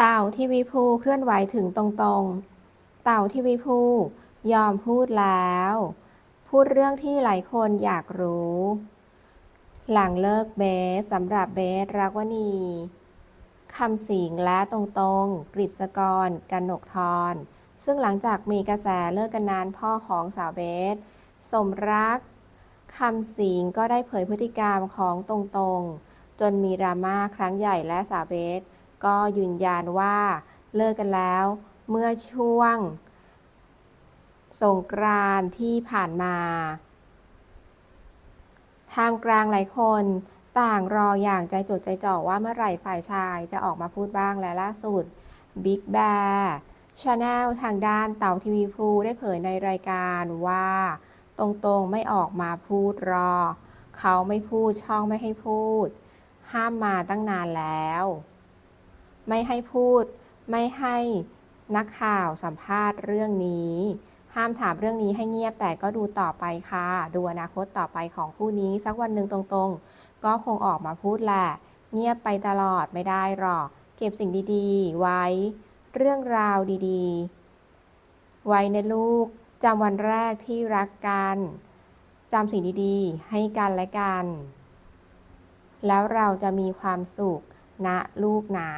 เต่าทีวีพูเคลื่อนไหวถึงตรงๆ เต่าทีวีพูยอมพูดแล้ว พูดเรื่องที่หลายคนอยากรู้ หลังเลิกเบสสำหรับเบสรักวณีคำสิงและตรงๆ กฤษกรกนกทร ซึ่งหลังจากมีกระแสเลิกกันนานพ่อของสาวเบส สมรักคำสิงก็ได้เผยพฤติกรรมของตรงๆ จนมีดราม่าครั้งใหญ่และสาวเบส ก็ยืนยันว่าเลิกกันแล้ว เมื่อช่วง สงกรานต์ที่ผ่านมาท่ามกลางหลายคนต่างรออย่างใจจดใจจ่อว่าเมื่อไหร่ฝ่ายชายจะออกมาพูดบ้างและล่าสุด Big Bear Channel ทางด้านเต่าทีวีพูได้เผยในรายการว่า ตรงๆไม่ออกมาพูดรอ เขาไม่พูดช่องไม่ให้พูด ห้ามมาตั้งนานแล้ว ไม่ให้พูด ไม่ให้นักข่าวสัมภาษณ์เรื่องนี้ ห้ามถามเรื่องนี้ให้เงียบแต่ก็ดูต่อไปค่ะ ดูอนาคตต่อไปของคู่นี้ สักวันหนึ่งตรงๆ ก็คงออกมาพูดแหละ เงียบไปตลอดไม่ได้หรอก เก็บสิ่งดีๆ ไว้ เรื่องราวดีๆ ไว้ในลูกจำวันแรกที่รักกันจำสิ่งดีๆ ให้กันและกัน แล้วเราจะมีความสุข นะลูกหนา